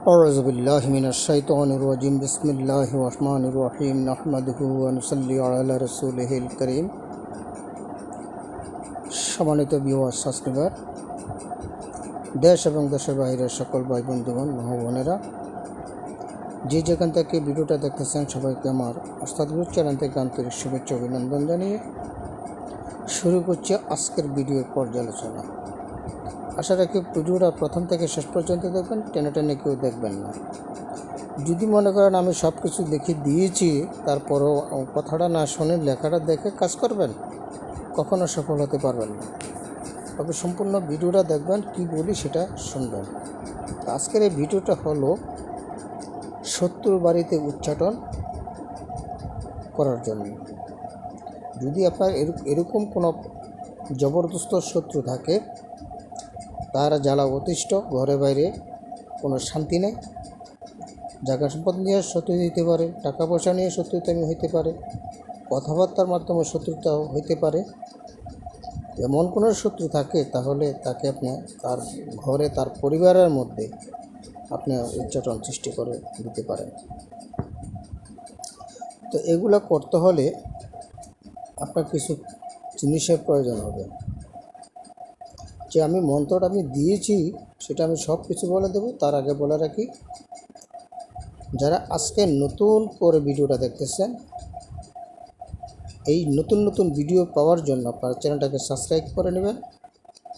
أعوذ بالله من الشيطان الرجيم بسم الله الرحمن الرحيم نحمده ونصلي على رسوله الكريم সম্মানিত viewer subscriber দেশ এবং দেশের বাইরের সকল ভাই বন্ধুগণ মহা বোনেরা যে যেখান থেকে ভিডিওটা দেখতেছেন সবাইকে আমার অস্তাদ গ্রুপ চ্যানেল থেকে আন্তরিক শুভেচ্ছা অভিনন্দন জানিয়ে শুরু করছে আজকের ভিডিওর পর্যালোচনা আশা রাখি ভিডিওটা প্রথম থেকে শেষ পর্যন্ত দেখবেন, টেনে টেনে কেউ দেখবেন না। যদি মনে করেন আমি সব কিছু লিখে দিয়েছি, তারপরও কথাটা না শুনে লেখাটা দেখে কাজ করবেন, কখনো সফল হতে পারবেন না। তবে সম্পূর্ণ ভিডিওটা দেখবেন, কি বলি সেটা শুনবেন। আজকের এই ভিডিওটা হলো শত্রুর বাড়িতে উচ্চাটন করার জন্য। যদি আপনার এরক- এরকম কোনো জবরদস্ত শত্রু থাকে তার জ্বালা অতিষ্ঠ, ঘরে বাইরে কোনো শান্তি নেই। জায়গা সম্পদ নিয়ে শত্রু হইতে পারে টাকা পয়সা নিয়ে শত্রুতামি হইতে পারে, কথাবার্তার মাধ্যমে শত্রুতা হইতে পারে। এমন কোনো শত্রু থাকে, তাহলে তাকে আপনি তার ঘরে, তার পরিবারের মধ্যে আপনি উচ্চাটন সৃষ্টি করে দিতে পারেন। তো এগুলো করতে হলে আপনার কিছু জিনিসের প্রয়োজন হবে। যে আমি মন্ত্রটা আমি দিয়েছি, সেটা আমি সব কিছু বলে দেবো, তার আগে বলে রাখি, যারা আজকে নতুন করে ভিডিওটা দেখতেছেন, এই নতুন নতুন ভিডিও পাওয়ার জন্য আপনার চ্যানেলটাকে সাবস্ক্রাইব করে নেবেন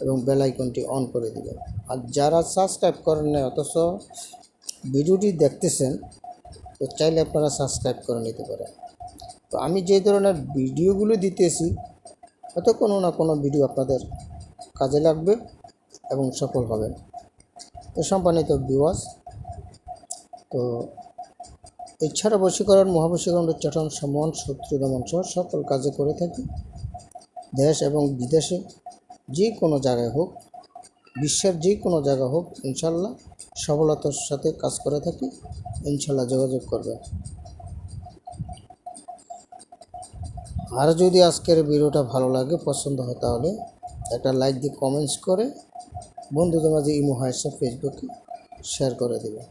এবং বেল আইকনটি অন করে দেবেন। আর যারা সাবস্ক্রাইব করেন না অথচ ভিডিওটি দেখতেছেন, তো চাইলে আপনারা সাবস্ক্রাইব করে নিতে পারেন। তো আমি যে ধরনের ভিডিওগুলো দিতেছি, হয়তো কোনো না কোনো ভিডিও আপনাদের কাজে লাগবে এবং সফল হবেন। তো সম্মানিত বিওয়াস তো এছাড়া বশীকরণ, মহাবশীকরণ উচ্চাটন সমন, শত্রু, দমন সহ সকল কাজে করে থাকি। দেশ এবং বিদেশে যে কোনো জায়গায় হোক, বিশ্বের যে কোনো জায়গা হোক, ইনশাল্লাহ সফলতার সাথে কাজ করে থাকি। ইনশাল্লাহ যোগাযোগ করবেন। আর যদি আজকের ভিডিওটা ভালো লাগে, পছন্দ হয় তাহলে একটা লাইক দিয়ে কমেন্টস করে বন্ধুদের মাঝে ইমো হোয়াটসঅ্যাপ ফেসবুকে শেয়ার করে দেবেন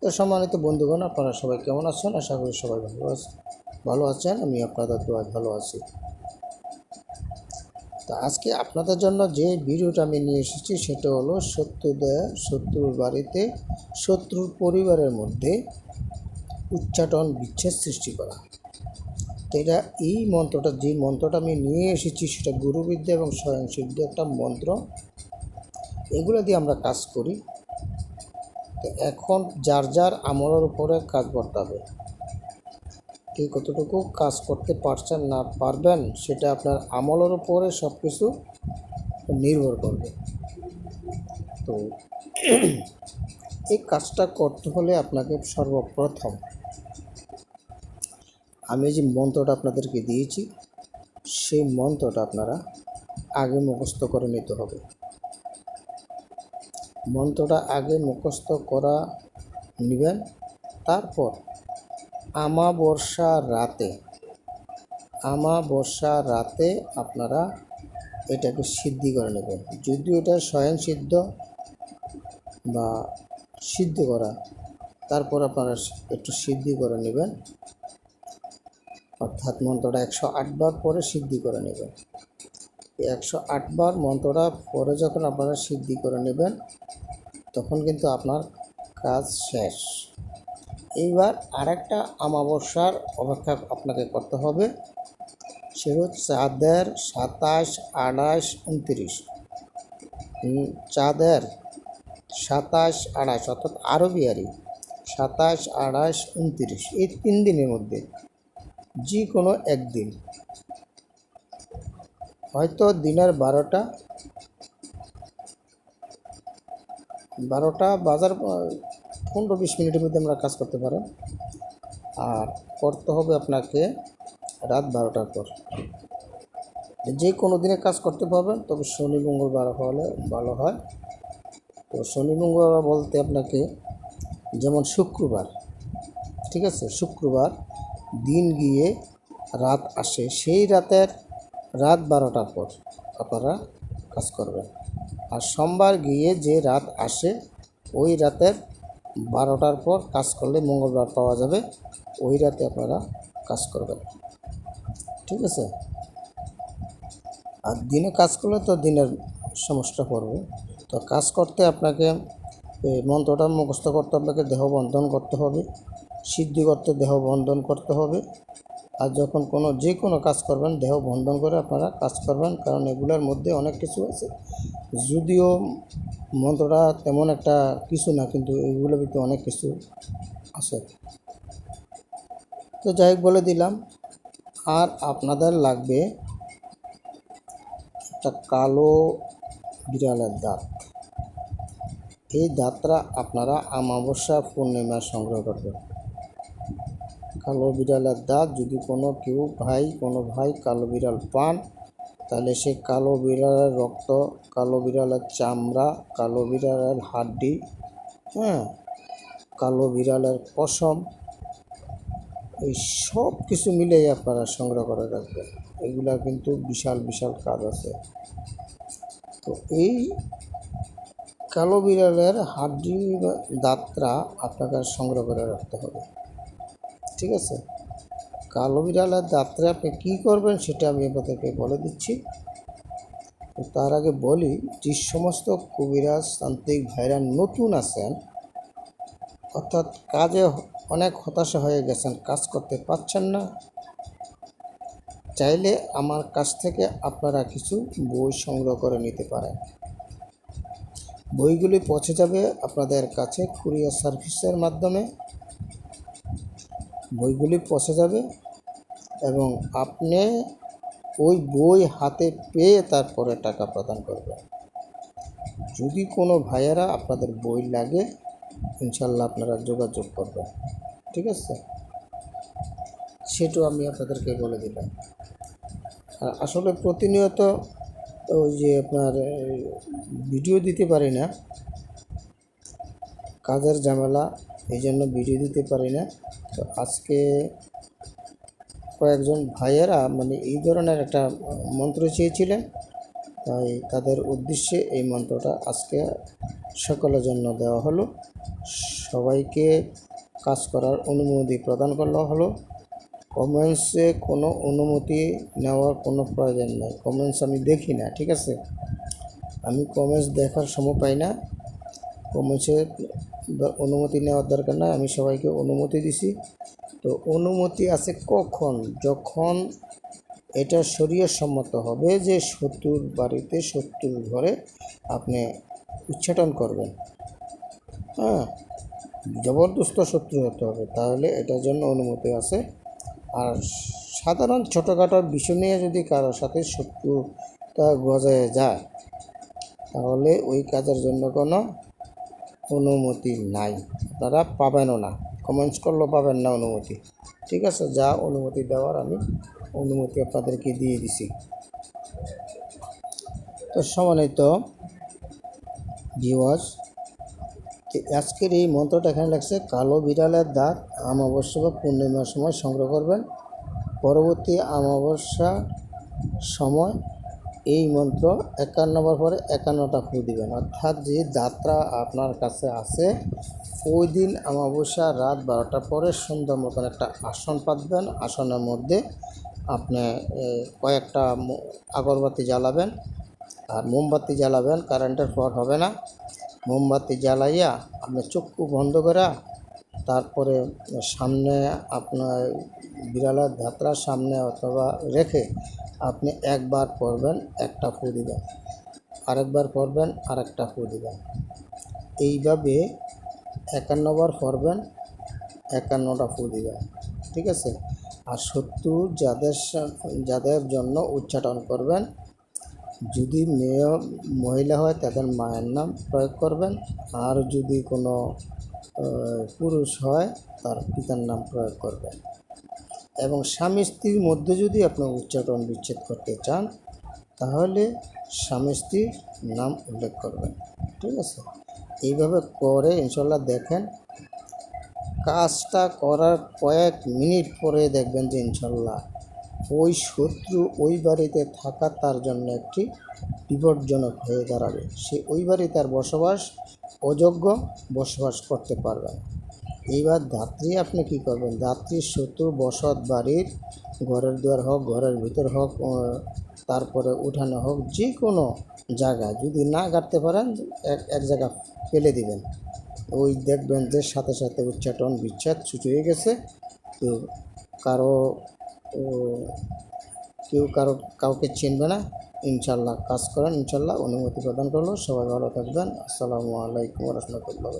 তো সম্মানিত বন্ধুগণ, আপনারা সবাই কেমন আছেন? আশা করি সবাই ভালো আছেন। ভালো আছেন, আমি আপনাদের দোয়ায় ভালো আছি। তা আজকে আপনাদের জন্য যে ভিডিওটা আমি নিয়ে এসেছি, সেটা হলো শত্রুদের শত্রুর বাড়িতে, শত্রুর পরিবারের মধ্যে উচ্চাটন বিচ্ছেদ সৃষ্টি করা। তো এটা এই মন্ত্রটা যে মন্ত্রটা আমি নিয়ে এসেছি সেটা গুরুবিদ্যা এবং স্বয়ংসিদ্ধ একটা মন্ত্র। এগুলো দিয়ে আমরা কাজ করি। তো এখন যার যার আমলের উপরে কাজ করতে হবে। কে কতটুকু কাজ করতে পারছেন না পারবেন, সেটা আপনার আমলের উপরে সব কিছু নির্ভর করবে। তো এই কাজটা করতে হলে আপনাকে সর্বপ্রথম আমি যে মন্ত্রটা আপনাদেরকে দিয়েছি, সেই মন্ত্রটা আপনারা আগে মুখস্থ করে নিতে হবে। মন্ত্রটা আগে মুখস্থ করা নেবেন, তারপর আমাবর্ষা রাতে আমাবস্যা রাতে আপনারা এটাকে সিদ্ধি করে নেবেন। যদিও এটা স্বয়ং সিদ্ধ বা সিদ্ধ করা, তারপর আপনারা একটু সিদ্ধি করে নেবেন। অর্থাৎ মন্ত্রটা একশো আটবার পরে সিদ্ধি করে নেবেন। একশো আটবার মন্ত্রটা পরে যখন আপনারা সিদ্ধি করে নেবেন, তখন কিন্তু আপনার কাজ শেষ। এইবার আরেকটা আমাবস্যার অপেক্ষা আপনাকে করতে হবে। সে হচ্ছে চাঁদের সাতাশ আঠাশ উনত্রিশ। চাঁদের সাতাশ আঠাশ অর্থাৎ আরবিয়ারি সাতাশ আঠাশ উনত্রিশ। এই তিন দিনের মধ্যে যে কোনো একদিন। হয়তো দিনের বারোটা বারোটা বাজার, পনেরো বিশ মিনিটের মধ্যে আমরা কাজ করতে পারেন। আর করতে হবে আপনাকে রাত বারোটার পর। যে কোনো দিনে কাজ করতে পারবেন, তবে শনি, মঙ্গলবার হলে ভালো হয়। তো শনি, মঙ্গলবার বলতে আপনাকে যেমন শুক্রবার, ঠিক আছে? শুক্রবার দিন গিয়ে রাত আসে। সেই রাতের রাত বারোটার পর আপনারা কাজ করবেন। আর সোমবার গিয়ে যে রাত আসে, ওই রাতের বারোটার পর কাজ করলে মঙ্গলবার পাওয়া যাবে। ওই রাতে আপনারা কাজ করবেন। ঠিক আছে? আর দিনে কাজ করলে তো দিনের সমস্যা পড়বে। তো কাজ করতে আপনাকে মন্ত্রটা মুখস্থ করতে আপনাকে দেহ বন্ধন করতে হবে। সিদ্ধি করতে দেহ বন্ধন করতে হবে। আর যখন কোনো, যে কোনো কাজ করবেন, দেহ বন্ধন করে আপনারা কাজ করবেন, কারণ এগুলোর মধ্যে অনেক কিছু আছে। যদিও মন্ত্রটা তেমন একটা কিছু না, কিন্তু এগুলোর ভিতরে অনেক কিছু আছে। তো যাই বলে দিলাম, আর আপনাদের লাগবে একটা কালো বিড়ালের দাঁত। এই দাঁতটা আপনারা আমাবস্যা পূর্ণিমা সংগ্রহ করবেন। কালো বিড়ালের দাঁত। যদি কোনো কেউ ভাই, কোনো ভাই কালো বিড়াল পান, তাহলে সে কালো বিড়ালের রক্ত, কালো বিড়ালের চামড়া, কালো বিড়ালের হাড্ডি হ্যাঁ কালো বিড়ালের পশম, এই সব কিছু মিলেই আপনারা সংগ্রহ করে রাখবেন। এগুলা কিন্তু বিশাল বিশাল কাজ আছে। তো এই কালো বিড়ালের হাড্ডি বা দাঁতটা আপনাকে সংগ্রহ করে রাখতে হবে। ঠিক আছে? কালো বিড়ালের দাঁতটা আপনি কী করবেন সেটা আমি আপনাদেরকে বলে দিচ্ছি। তো তার আগে বলি, যে সমস্ত কবিরাজ তান্ত্রিক ভাইরা নতুন আছেন, অর্থাৎ কাজে অনেক হতাশা হয়ে গেছেন, কাজ করতে পারছেন না। চাইলে আমার কাছ থেকে আপনারা কিছু বই সংগ্রহ করে নিতে পারেন। বইগুলি পৌঁছে যাবে আপনাদের কাছে কুরিয়ার সার্ভিসের মাধ্যমে। বইগুলি পৌঁছে যাবে এবং আপনি ওই বই হাতে পেয়ে তারপরে টাকা প্রদান করবেন। যদি কোনো ভাইয়েরা আপনাদের বই লাগে ইনশাল্লাহ আপনারা যোগাযোগ করবেন। ঠিক আছে? সেটাও আমি আপনাদেরকে বলে দিলাম। আর আসলে প্রতিনিয়ত ওই যে আপনার ভিডিও দিতে পারি না। কাজের ঝামেলা এই জন্য ভিডিও দিতে পারি না। তো আজকে কয়েকজন ভাইয়েরা মানে এই ধরনের একটা মন্ত্র চেয়েছিলেন। তাই তাদের উদ্দেশ্যে এই মন্ত্রটা আজকে সকলের জন্য দেওয়া হলো। সবাইকে কাজ করার অনুমতি প্রদান করা হলো। কমেন্টসে কোনো অনুমতি নেওয়ার কোনো প্রয়োজন নেই। কমেন্টস আমি দেখি না, ঠিক আছে? আমি কমেন্টস দেখার সময় পাই না। কমেন্টসে অনুমতি নেওয়ার দরকার নাই, আমি সবাইকে অনুমতি দিছি। তো অনুমতি আছে কখন? যখন এটা শরীয় সম্মত হবে যে শত্রুর বাড়িতে শত্রুর ঘরে আপনি উচ্চাটন করবেন। হ্যাঁ জবরদস্ত শত্রু হতে হবে, তাহলে এটার জন্য অনুমতি আছে। আর সাধারণ ছোটোখাটো বিষয় নিয়ে যদি কারোর সাথে শত্রুতা গজায় যায়, তাহলে ওই কাজের জন্য কোনো অনুমতি নাই। আপনারা পাবেনও না। কমেন্টস করলেও পাবেন না অনুমতি। ঠিক আছে, যা অনুমতি দেওয়ার আমি অনুমতি আপনাদেরকে দিয়ে দিছি। তো সমানিত ভিওয়ার্স তো আজকের এই মন্ত্রটা এখানে লাগছে কালো বিড়ালের দাঁত অমাবস্যা বা পূর্ণিমার সময় সংগ্রহ করবেন। পরবর্তী অমাবস্যা সময় এই মন্ত্র একান্ন পরে একান্নটা ফু দিবেন। অর্থাৎ যে যাত্রা আপনার কাছে আছে, ওই দিন অমাবস্যা রাত বারোটার পরে সুন্দর মতন একটা আসন পাতবেন। আসনের মধ্যে আপনি কয়েকটা আগরবাতি জ্বালাবেন আর মোমবাতি জ্বালাবেন। কারেন্টের পর হবে না। মোমবাতি জ্বালাইয়া আপনি চক্ষু বন্ধ করা, তারপরে সামনে আপনার বিড়ালের ধাত্রার সামনে অথবা রেখে আপনি একবার পরবেন একটা ফু দিবেন। আরেকবার পরবেন আরেকটা ফু দিবেন। এইভাবে একান্নবার পরবেন একান্নটা ফু দিবেন, ঠিক আছে? আর শত্রু যাদের যাদের জন্য উচ্চাটন করবেন, যদি মেয়ে, মহিলা হয় তাদের মায়ের নাম প্রয়োগ করবেন, আর যদি কোনো পুরুষ হয় তার পিতার নাম প্রয়োগ করবেন। এবং স্বামী স্ত্রীর মধ্যে যদি আপনি উচ্চাটন বিচ্ছেদ করতে চান, তাহলে স্বামী স্ত্রীর নাম উল্লেখ করবেন। ঠিক আছে? এইভাবে করে ইনশাল্লাহ দেখেন। কাজটা করার কয়েক মিনিট পরে দেখবেন যে ইনশাল্লাহ ওই শত্রু ওই বাড়িতে থাকা তার জন্য একটি বিপজ্জনক হয়ে দাঁড়াবে। সে ওই বাড়িতে তার বসবাস, অযোগ্য বসবাস করতে পারবেন এইবার ধাত্রী আপনি কি করবেন? ধাত্রীর শত্রু বসত বাড়ির ঘরের দুয়ার হোক, ঘরের ভিতর হোক তারপরে উঠানে হোক যে কোনো জায়গায় যদি না কাটতে পারেন, এক এক জায়গা ফেলে দিবেন। ওই দেখবেন যে সাথে সাথে উচ্চাটন, বিচ্ছেদ ছুটি হয়ে গেছে। তো কারও কেউ কারও, কাউকে চিনবে না। ইনশাল্লাহ কাজ করেন, ইনশাল্লাহ অনুমতি প্রদান করল। সবাই ভালো থাকবেন। আসসালামু আলাইকুম রহমতুল্লাহ